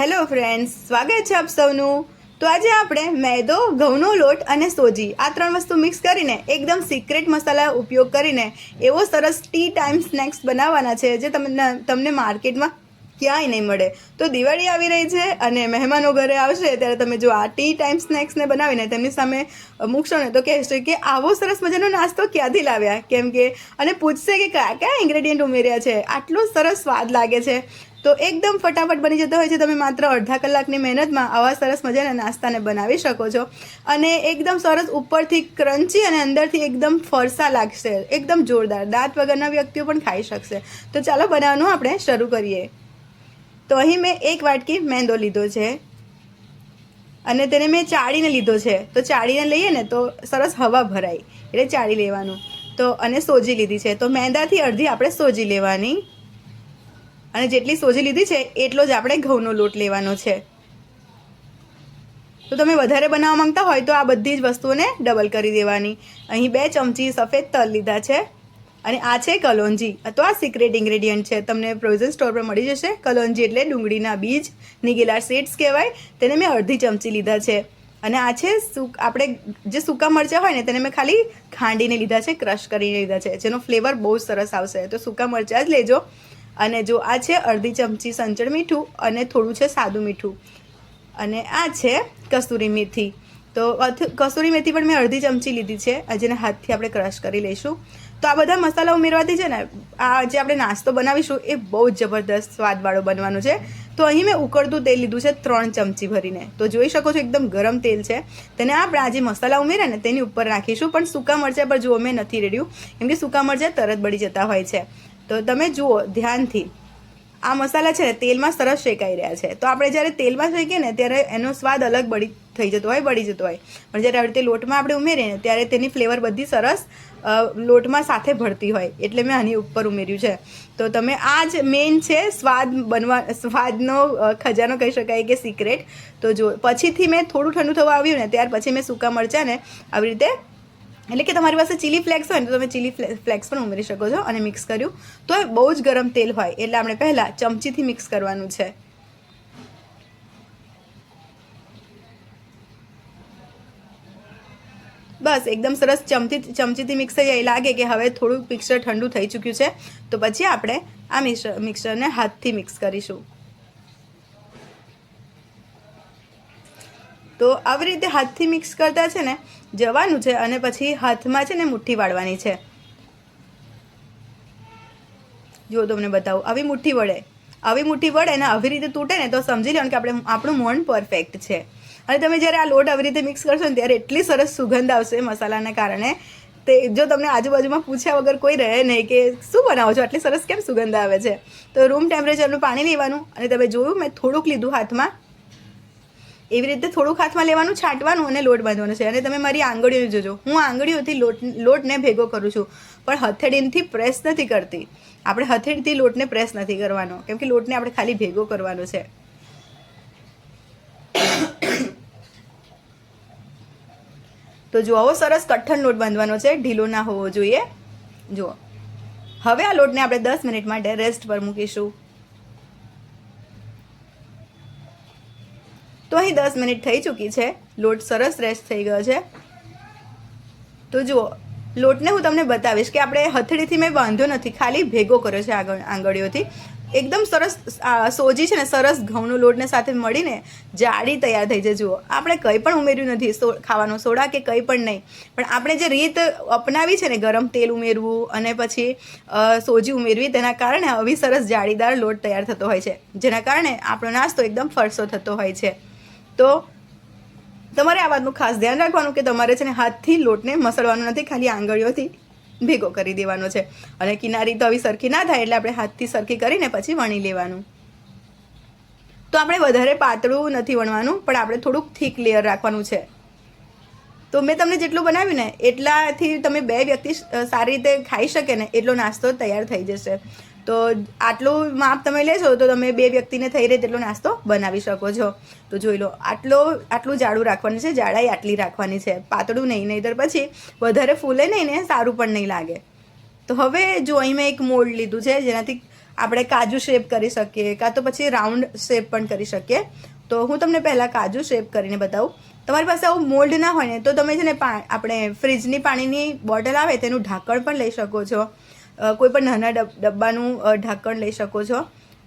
Hello friends, સ્વાગત છે આપ સૌનું. તો આજે આપણે મેદો, ઘઉંનો લોટ અને સોજી આ ત્રણ વસ્તુ મિક્સ કરીને એકદમ સિક્રેટ મસાલા ઉપયોગ કરીને એવો સરસ ટી ટાઈમ સ્નેક્સ બનાવવાના છે જે તમને તમને માર્કેટમાં ક્યાંય નહીં મળે. તો દિવાળી આવી રહી છે અને મહેમાનો ઘરે આવશે, ત્યારે તમે જો આ ટી ટાઈમ સ્નેક્સને બનાવીને તેમની સામે મૂકશો ને તો કહેશે કે આવો સરસ મજાનો નાસ્તો ક્યાંથી લાવ્યા? કેમ કે? અને પૂછશે કે કયા કયા ઇન્ગ્રેડિયન્ટ ઉમેર્યા છે? આટલો સરસ સ્વાદ લાગે છે. તો એકદમ ફટાફટ બની જતો હોય છે. તમે માત્ર અડધા કલાકની મહેનતમાં આવા સરસ મજાના નાસ્તાને બનાવી શકો છો. અને એકદમ સરસ ઉપરથી ક્રન્ચી અને અંદરથી એકદમ ફરસા લાગશે. એકદમ જોરદાર. દાંત વગરના વ્યક્તિઓ પણ ખાઈ શકશે. તો ચાલો બનાવવાનું આપણે શરૂ કરીએ. તો અહીં મેં એક વાટકી મેંદો લીધો છે. અને તેને મેં ચાળીને લીધો છે. તો ચાળીને લઈએ ને તો સરસ હવા ભરાય. એટલે ચાળી લેવાનું. તો અને સોજી લીધી છે. તો મેંદાથી અડધી આપણે સોજી લેવાની. અને જેટલી સોજી લીધી છે, એટલો જ આપણે ઘઉંનો લોટ લેવાનો છે. તો તમે વધારે બનાવવા માંગતા હોય તો આ બધી જ વસ્તુઓને ડબલ કરી દેવાની. અહીં બે ચમચી સફેદ તલ લીધા છે અને આ છે કલોંજી. અથવા સિક્રેટ ઇન્ગ્રેડિયન્ટ છે. તમને પ્રોવિઝન સ્ટોર પર મળી જશે. કલોંજી એટલે ડુંગળીના બીજ, નીગેલા સીડ્સ કહેવાય. તેને મેં અડધી ચમચી લીધા છે. અને આ છે સૂક, આપણે જે સૂકા મરચાં હોય ને, તેને મેં ખાલી ખાંડીને લીધા છે, ક્રશ કરીને લીધા છે. જેનો ફ્લેવર બહુ સરસ આવશે. તો સૂકા મરચાં જ લેજો. અને જો આ છે અડધી ચમચી સંચળ મીઠું અને થોડું છે સાદું મીઠું. અને આ છે કસ્તુરી મેથી. તો કસૂરી મેથી પણ મેં અડધી ચમચી લીધી છે. જેને હાથથી આપણે ક્રશ કરી લઈશું. તો આ બધા મસાલા ઉમેરવાથી છે ને, આ જે આપણે નાસ્તો બનાવીશું એ બહુ જ જબરદસ્ત સ્વાદવાળો બનવાનો છે. તો અહીં મેં ઉકળતું તેલ લીધું છે ત્રણ ચમચી ભરીને. તો જોઈ શકો છો એકદમ ગરમ તેલ છે. તેને આપણે આ જે મસાલા ઉમેર્યા ને તેની ઉપર નાખીશું પણ સૂકા મરચાં પર જુઓ, મેં નથી રેડ્યું. કેમ કે સૂકા મરચાં તરત બળી જતા હોય છે. તો તમે જુઓ, ધ્યાનથી. આ મસાલા છે ને તેલમાં સરસ શેકાઈ રહ્યા છે. તો આપણે જ્યારે તેલમાં શેકીએ ને ત્યારે એનો સ્વાદ અલગ બળી થઈ જતો હોય, બળી જતો હોય. પણ જ્યારે આવી રીતે લોટમાં આપણે ઉમેરીએ ને ત્યારે તેની ફ્લેવર બધી સરસ લોટમાં સાથે ભળતી હોય. એટલે મેં આની ઉપર ઉમેર્યું છે. તો તમે આ જ મેઇન છે સ્વાદ બનવા, સ્વાદનો ખજાનો કહી શકાય કે સિક્રેટ તો જો, પછીથી મેં થોડું ઠંડુ થવા આવ્યું ને ત્યાર પછી મેં સૂકા મરચાંને આવી રીતે એટલે કે તમારી પાસે ચીલી ફ્લેક્સ હોય તો તમે ચીલી ફ્લેક્સ પણ ઉમેરી શકો છો અને મિક્સ કર્યું. તો એ બહુ જ ગરમ તેલ હોય, એટલે આપણે પહેલાં ચમચીથી મિક્સ કરવાનું છે. બસ, એકદમ સરસ ચમચી ચમચીથી મિક્સ થઈ જાય. લાગે કે હવે થોડું મિક્સર ઠંડુ થઈ ચૂક્યું છે. તો પછી આપણે આ મિક્સર મિક્સરને હાથથી મિક્સ કરીશું. તો આવી રીતે હાથથી મિક્સ કરતા છે ને, જવાનું છે અને પછી હાથમાં છે ને મુઠ્ઠી વાળવાની છે. જો તમને બતાવું, આવી મુઠ્ઠી વળે. આવી મુઠ્ઠી વળે ને આવી રીતે તૂટે ને તો સમજી લેવાનું કે આપણે આપણું મોણ પરફેક્ટ છે. અને તમે જ્યારે આ લોટ આવી રીતે મિક્સ કરશો ને ત્યારે એટલી સરસ સુગંધ આવશે મસાલાના કારણે. તે જો તમને આજુબાજુમાં પૂછ્યા વગર કોઈ રહે નહીં કે શું બનાવો છો, આટલી સરસ કેમ સુગંધ આવે છે? તો રૂમ ટેમ્પરેચરનું પાણી લેવાનું અને તમે જોયું, મેં થોડુંક લીધું હાથમાં. એવી રીતે થોડુંક હાથમાં લેવાનું, છાંટવાનું અને લોટ બાંધવાનો છે. અને તમે મારી આંગળીઓ જોજો. હું આંગળીઓથી લોટ, લોટને ભેગો કરું છું. પણ હથેળીથી પ્રેસ નથી કરતી. આપણે હથેળીથી લોટને પ્રેસ નથી કરવાનો. કેમ કે લોટને આપણે ખાલી ભેગો કરવાનો છે. તો જુઓ, સરસ કઠણ લોટ બાંધવાનો છે. ઢીલો ના હોવો જોઈએ. જુઓ. હવે આ લોટને આપણે દસ મિનિટ માટે રેસ્ટ પર મૂકીશું. તો અહીં દસ મિનિટ થઈ ચૂકી છે. લોટ સરસ રેસ્ટ થઈ ગયો છે. તો જુઓ, લોટને હું તમને બતાવીશ કે આપણે હથેળીથી મેં બાંધ્યો નથી, ખાલી ભેગો કર્યો છે આગળ આંગળીઓથી. એકદમ સરસ સોજી છે ને, સરસ ઘઉંનો લોટને સાથે મળીને જાડી તૈયાર થઈ છે. જુઓ, આપણે કંઈ પણ ઉમેર્યું નથી ખાવાનો સોડા કે કંઈ પણ નહીં. પણ આપણે જે રીત અપનાવી છે ને, ગરમ તેલ ઉમેરવું અને પછી સોજી ઉમેરવી, તેના કારણે આવી સરસ જાળીદાર લોટ તૈયાર થતો હોય છે. જેના કારણે આપણો નાસ્તો એકદમ ફરસો થતો હોય છે. તો તમારે આ વાતનું ખાસ ધ્યાન રાખવાનું કે તમારે છે ને હાથથી લોટને મસળવાનો નથી, ખાલી આંગળીઓથી ભેગો કરી દેવાનો છે. અને કિનારી તો આવી સરખી ના થાય એટલે આપણે હાથથી સરખી કરીને પછી વણી લેવાનું. તો આપણે વધારે પાતળું નથી વણવાનું, પણ આપણે થોડુંક થીક લેયર રાખવાનું છે. તો મેં તમને જેટલું બનાવ્યું ને, એટલાથી તમે બે વ્યક્તિ સારી રીતે ખાઈ શકે ને, એટલો નાસ્તો તૈયાર થઈ જશે. તો આટલું માપ તમે લેશો તો તમે બે વ્યક્તિને થઈ રહે તેટલો નાસ્તો બનાવી શકો છો. તો જોઈ લો, આટલો, આટલું જાડું રાખવાનું છે, જાડાઈ આટલી રાખવાની છે. પાતળું નહીં, નહીંતર પછી વધારે ફૂલે નહીં ને સારું પણ નહીં લાગે. તો હવે જો અહીં મેં એક મોલ્ડ લીધું છે, જેનાથી આપણે કાજુ શેપ કરી શકીએ, કાં તો પછી રાઉન્ડ શેપ પણ કરી શકીએ. તો હું તમને પહેલાં કાજુ શેપ કરીને બતાવું. તમારી પાસે આવું મોલ્ડ ના હોય ને, તો તમે છે ને આપણે ફ્રીજની પાણીની બોટલ આવે, તેનું ઢાંકણ પણ લઈ શકો છો. કોઈ પણ નાના ડબ- ડબ્બાનું ઢાંકણ લઈ શકો છો.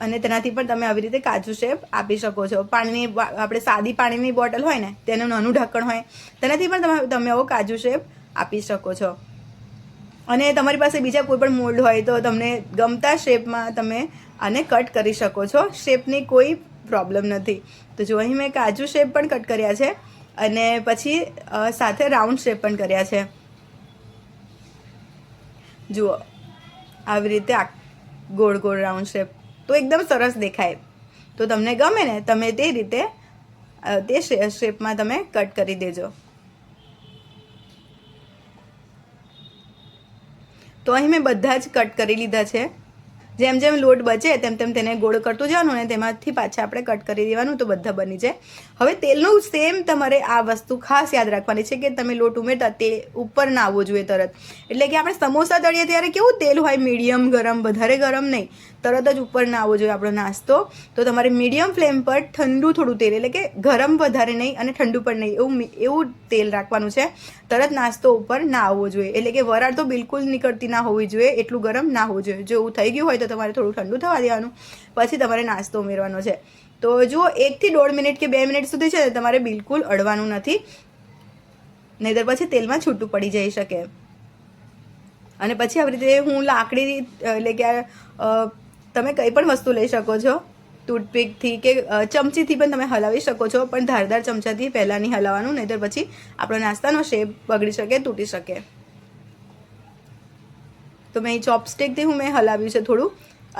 અને તેનાથી પણ તમે આવી રીતે કાજુ શેપ આપી શકો છો. પાણીની આપણે સાદી પાણીની બોટલ હોય ને, તેનું નાનું ઢાંકણ હોય, તેનાથી પણ તમે તમે આવો કાજુ શેપ આપી શકો છો. અને તમારી પાસે બીજા કોઈ પણ મોલ્ડ હોય તો તમને ગમતા શેપમાં તમે આને કટ કરી શકો છો. શેપની કોઈ પ્રોબ્લેમ નથી. તો જો અહીં મેં કાજુ શેપ પણ કટ કર્યા છે અને પછી સાથે રાઉન્ડ શેપ પણ કર્યા છે. જુઓ. આવી રીતે આ ગોળ ગોળ રાઉન્ડ શેપ તો એકદમ સરસ દેખાય. તો તમને ગમે ને, તમે તે રીતે તે શેપમાં તમે કટ કરી દેજો. તો અહીં મેં બધા જ કટ કરી લીધા છે. જેમ જેમ લોટ બચે તેમ તેમ તેને ગોળ કરતું જવાનું અને તેમાંથી પાછા આપણે કટ કરી દેવાનું તો બધા બની જાય. હવે તેલનું સેમ તમારે આ વસ્તુ ખાસ યાદ રાખવાની છે કે તમે લોટ ઉમેરતા તે ઉપર ના આવવો જોઈએ તરત. એટલે કે આપણે સમોસા તળીએ ત્યારે કેવું તેલ હોય, મીડિયમ, ગરમ, વધારે ગરમ નહીં. તરત જ ઉપર ના આવવો જોઈએ આપણો નાસ્તો. તો તમારે મીડિયમ ફ્લેમ પર ઠંડુ થોડું તેલ, એટલે કે ગરમ વધારે નહીં અને ઠંડુ પણ નહીં, એવું એવું તેલ રાખવાનું છે. તરત નાસ્તો ઉપર ના આવવો જોઈએ. એટલે કે વરાળ તો બિલકુલ નીકળતી ના હોવી જોઈએ, એટલું ગરમ ના હોવું જોઈએ. જો એવું થઈ ગયું હોય તો તમારે થોડું ઠંડુ થવા દેવાનું, પછી તમારે નાસ્તો ઉમેરવાનો છે. તો જુઓ એકથી દોઢ મિનિટ કે બે મિનિટ સુધી છે તમારે બિલકુલ અડવાનું નથી. નહીતર પછી તેલમાં છૂટું પડી જઈ શકે. અને પછી આવી રીતે હું લાકડી એટલે કે તમે કંઈ પણ વસ્તુ લઈ શકો છો. ટૂથપીકથી કે ચમચીથી પણ તમે હલાવી શકો છો, પણ ધારદાર ચમચાથી પહેલાં નહીં હલાવવાનું, નહીંતર પછી આપણો નાસ્તાનો શેપ બગડી શકે, તૂટી શકે. તો મેં ચોપસ્ટિકથી હું મેં હલાવ્યું છે થોડું.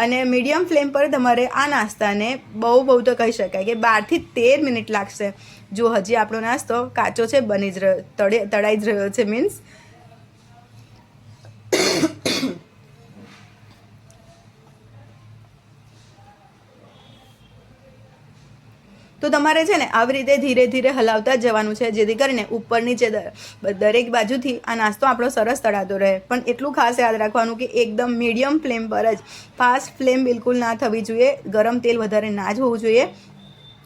અને મીડિયમ ફ્લેમ પર તમારે આ નાસ્તાને બહુ બહુ તો કહી શકાય કે બારથી તેર મિનિટ લાગશે. જો હજી આપણો નાસ્તો કાચો છે, બની જ રહ્યો, તળે, તળાઈ જ રહ્યો છે મીન્સ તો તમારે છે ને આવી રીતે ધીરે ધીરે હલાવતા જવાનું છે, જેથી કરીને ઉપર નીચે દરેક બાજુથી આ નાસ્તો આપણો સરસ તળાતો રહે. પણ એટલું ખાસ યાદ રાખવાનું કે એકદમ મીડિયમ ફ્લેમ પર જ ફાસ્ટ ફ્લેમ બિલકુલ ના થવી જોઈએ, ગરમ તેલ વધારે ના જ હોવું જોઈએ.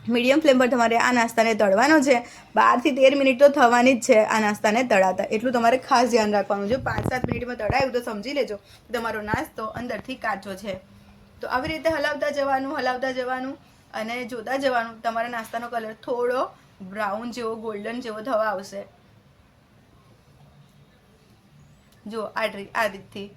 મીડિયમ ફ્લેમ પર તમારે આ નાસ્તાને તળવાનો છે. બારથી તેર મિનિટ તો થવાની જ છે આ નાસ્તાને તળાતા. એટલું તમારે ખાસ ધ્યાન રાખવાનું. છે પાંચ સાત મિનિટમાં તળાયું તો સમજી લેજો તમારો નાસ્તો અંદરથી કાચો છે. તો આવી રીતે હલાવતા જવાનું હલાવતા જવાનું. અને જોતા જવાનું. તમારા નાસ્તાનો કલર થોડો બ્રાઉન જેવો ગોલ્ડન જેવો થવા આવશે. જો, આ આ રીતથી.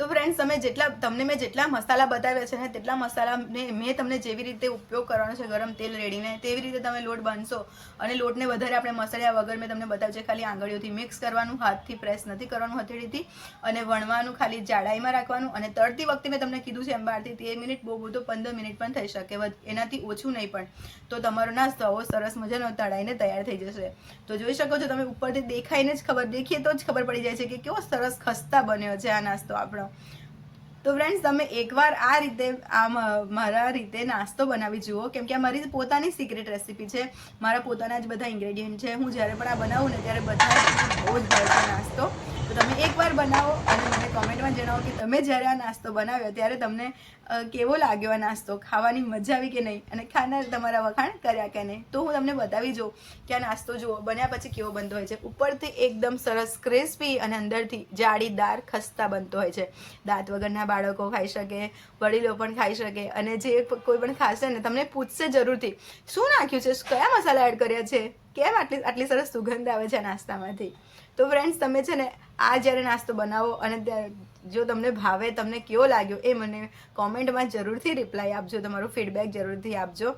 તો ફ્રેન્ડ્સ તમે જેટલા, તમને મેં જેટલા મસાલા બતાવ્યા છે ને તેટલા મસાલાને મેં તમને જેવી રીતે ઉપયોગ કરવાનો છે, ગરમ તેલ રેડીને, તેવી રીતે તમે લોટ બાંધશો અને લોટને વધારે આપણે મસળ્યા વગર મેં તમને બતાવ્યું છે, ખાલી આંગળીઓથી મિક્સ કરવાનું, હાથથી પ્રેસ નથી કરવાનું, હથેળીથી અને વણવાનું, ખાલી જાડાઈમાં રાખવાનું અને તળતી વખતે મેં તમને કીધું છે એમ, બારથી તેર મિનિટ, બહુ બધું પંદર મિનિટ પણ થઈ શકે એનાથી ઓછું નહીં પણ. તો તમારો નાસ્તો આવો સરસ મજાનો તળાઈને તૈયાર થઈ જશે. તો જોઈ શકો છો તમે ઉપરથી દેખાઈને જ ખબર, દેખીએ તો જ ખબર પડી જાય છે કે કેવો સરસ ખસ્તા બન્યો છે આ નાસ્તો આપણો. તો ફ્રેન્ડ્સ તમે એકવાર આ રીતે, આ મારા રીતે નાસ્તો બનાવી જુઓ. કેમ કે આ મારી પોતાની સિક્રેટ રેસીપી છે. મારા પોતાના જ બધા ઇન્ગ્રેડિયન્ટ છે. હું જ્યારે પણ આ બનાવું ને ત્યારે બધા બહુ જ ભાવે નાસ્તો. તો તમે એકવાર બનાવો. મને કોમેન્ટમાં જણાવો કે તમે જ્યારે આ નાસ્તો બનાવ્યો ત્યારે તમને કેવો લાગ્યો આ નાસ્તો? ખાવાની મજા આવી કે નહીં? અને ખાનાર તમારા વખાણ કર્યા કે નહીં? તો હું તમને બતાવી જોઉં કે આ નાસ્તો જુઓ, બન્યા પછી કેવો બનતો હોય છે. ઉપરથી એકદમ સરસ ક્રિસ્પી અને અંદરથી જાળીદાર ખસ્તા બનતો હોય છે. દાંત વગરના બાળકો ખાઈ શકે, વડીલો પણ ખાઈ શકે અને જે કોઈ પણ ખાશે ને, તમને પૂછશે જરૂરથી, શું નાખ્યું છે? કયા મસાલા એડ કર્યા છે? કેમ આટલી આટલી સરસ સુગંધ આવે છે નાસ્તામાંથી? તો ફ્રેન્ડ્સ તમે છે ને આ જ્યારે નાસ્તો બનાવો અને જો તમને ભાવે, તમને કેવો લાગ્યો એ મને કોમેન્ટમાં જરૂરથી રિપ્લાય આપજો, તમારો ફીડબેક જરૂરથી આપજો.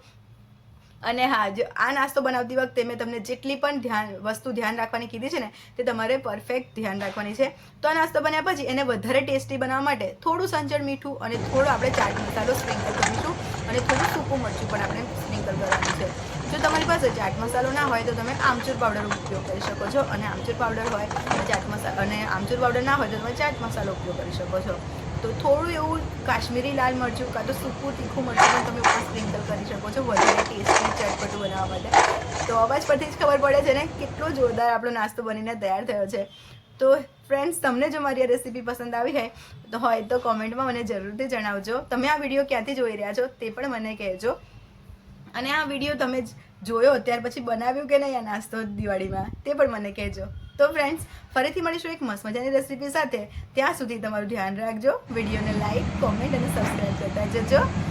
અને હા, જો આ નાસ્તો બનાવતી વખતે મેં તમને જેટલી પણ ધ્યાન, વસ્તુ ધ્યાન રાખવાની કીધી છે ને, તે તમારે પરફેક્ટ ધ્યાન રાખવાની છે. તો આ નાસ્તો બન્યા પછી એને વધારે ટેસ્ટી બનાવવા માટે થોડું સંચળ મીઠું અને થોડો આપણે ચાટ મસાલો સ્પ્રિંકલ કરીશું અને થોડું સૂકું મરચું પણ આપણે સ્પ્રિંકલ કરવાનું છે. જો તમારી પાસે ચાટ મસાલો ના હોય તો તમે આમચૂર પાવડર ઉપયોગ કરી શકો છો. અને આમચૂર પાવડર હોય તો ચાટ મસાલો અને આમચૂર પાવડર ના હોય તો તમે ચાટ મસાલો ઉપયોગ કરી શકો છો. તો થોડું એવું કાશ્મીરી લાલ મરચું કાં તો સૂકું તીખું મરચું પણ તમે ઉપર સ્પ્રિંકલ કરી શકો છો. વધારે ટેસ્ટી ચટપટું બનાવવા માટે. તો અવાજ પરથી જ ખબર પડે છે ને કેટલો જોરદાર આપણો નાસ્તો બનીને તૈયાર થયો છે. તો ફ્રેન્ડ્સ તમને જો મારી આ રેસીપી પસંદ આવી હોય તો હોય તો કોમેન્ટમાં મને જરૂરથી જણાવજો. તમે આ વીડિયો ક્યાંથી જોઈ રહ્યા છો તે પણ મને કહેજો. અને આ વીડિયો તમે જ જોયો, ત્યાર પછી બનાવ્યું કે નહીં આ નાસ્તો દિવાળીમાં, તે પણ મને કહેજો. તો ફ્રેન્ડ્સ ફરીથી મળીશું એક મસ્ત મજાની રેસીપી સાથે. ત્યાં સુધી તમારું ધ્યાન રાખજો વિડીયોને લાઈક કોમેન્ટ અને સબસ્ક્રાઈબ કરતા જજો.